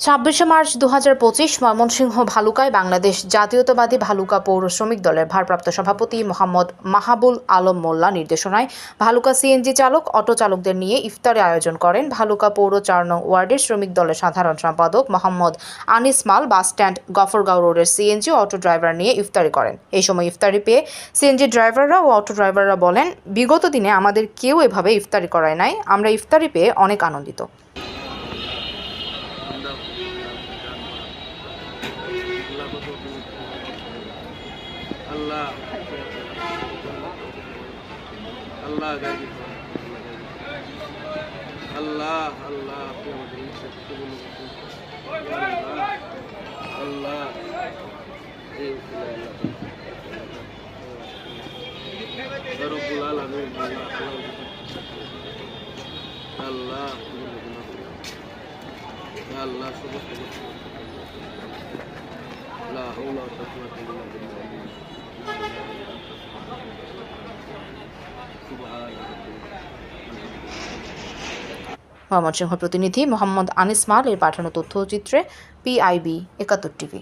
ছাব্বিশে মার্চ দু হাজার পঁচিশ ময়মনসিংহ ভালুকায় বাংলাদেশ জাতীয়তাবাদী ভালুকা পৌর শ্রমিক দলের ভারপ্রাপ্ত সভাপতি মোহাম্মদ মাহাবুল আলম মোল্লা নির্দেশনায় ভালুকা সিএনজি চালক, অটো চালকদের নিয়ে ইফতারে আয়োজন করেন। ভালুকা পৌর চার নং ওয়ার্ডের শ্রমিক দলের সাধারণ সম্পাদক মোহাম্মদ আনিস মাল বাস স্ট্যান্ড গফরগাঁও রোডের সিএনজি অটো ড্রাইভার নিয়ে ইফতারি করেন। এই সময় ইফতারি পেয়ে সিএনজি ড্রাইভাররা ও অটো ড্রাইভাররা বলেন, বিগত দিনে আমাদের কেউ এভাবে ইফতারি করায় নাই। আমরা ইফতারি পেয়ে অনেক আনন্দিত। আল্লাহ আল্লাহ গাইবি আল্লাহ আল্লাহ আপনি আমাদের। ইয়া আল্লাহ আল্লাহ এই উসিলায় আল্লাহ ইয়া আল্লাহ আল্লাহ। ইয়া আল্লাহ সমস্ত ময়মনসিংহ প্রতিনিধি মোহাম্মদ আনিস মাল এর পাঠানো তথ্যচিত্রে পিআইবি একাত্তর টিভি।